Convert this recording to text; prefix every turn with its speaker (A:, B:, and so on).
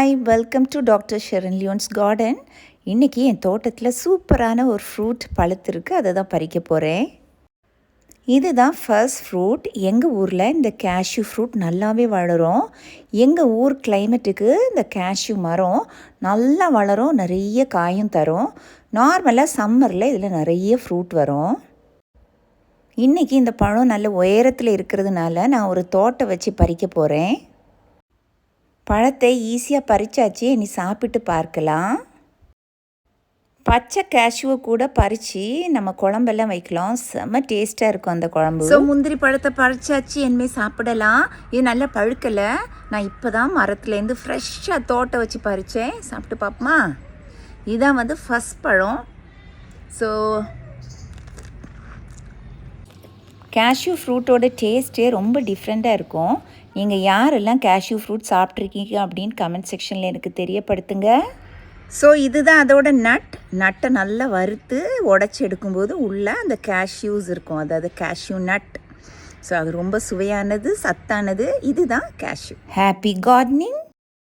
A: Hi welcome to doctor Sharon Lyons garden இன்றைக்கி என் தோட்டத்தில் சூப்பரான ஒரு ஃப்ரூட் பழுத்திருக்கு அதை தான் பறிக்க போகிறேன் இதுதான் ஃபர்ஸ்ட் ஃப்ரூட் எங்கள் ஊரில் இந்த கேஷ்யூ ஃப்ரூட் நல்லாவே வளரும். எங்கள் ஊர் கிளைமேட்டுக்கு இந்த கேஷ்யூ மரம் நல்லா வளரும் நிறைய காயும் தரும். நார்மலாக சம்மரில் இதில் நிறைய ஃப்ரூட் வரும். இன்றைக்கி இந்த பழம் நல்ல உயரத்தில் இருக்கிறதுனால நான் ஒரு தோட்டம் வச்சு பறிக்க போகிறேன் பழத்தை ஈஸியாக பறிச்சாச்சு இனி சாப்பிட்டு பார்க்கலாம். பச்சை கேஷ்யூவை கூட பறித்து நம்ம குழம்பெல்லாம் வைக்கலாம். செம்ம டேஸ்ட்டாக இருக்கும் அந்த குழம்பு. ஸோ முந்திரி பழத்தை பறிச்சாச்சு இனிமேல் சாப்பிடலாம். இது நல்லா பழுக்கலை. நான் இப்போ தான் மரத்துலேருந்து ஃப்ரெஷ்ஷாக தோட்டம் வச்சு பறித்தேன் சாப்பிட்டு பார்ப்போமா? இதான் வந்து ஃபஸ்ட் பழம். ஸோ கேஷ்யூ ஃப்ரூட்டோட டேஸ்ட்டே ரொம்ப டிஃப்ரெண்ட்டாக இருக்கும். நீங்கள் யாரெல்லாம் கேஷ்யூ ஃப்ரூட் சாப்பிட்ருக்கீங்க அப்படின்னு கமெண்ட் செக்ஷனில் எனக்கு தெரியப்படுத்துங்க. ஸோ இதுதான் அதோட நட் நட்டை நல்லா வறுத்து உடச்சி எடுக்கும்போது உள்ளே அந்த கேஷ்யூஸ் இருக்கும். அதாவது கேஷ்யூ நட் ஸோ அது ரொம்ப சுவையானது சத்தானது. இதுதான் கேஷ்யூ ஹாப்பி கார்டனிங்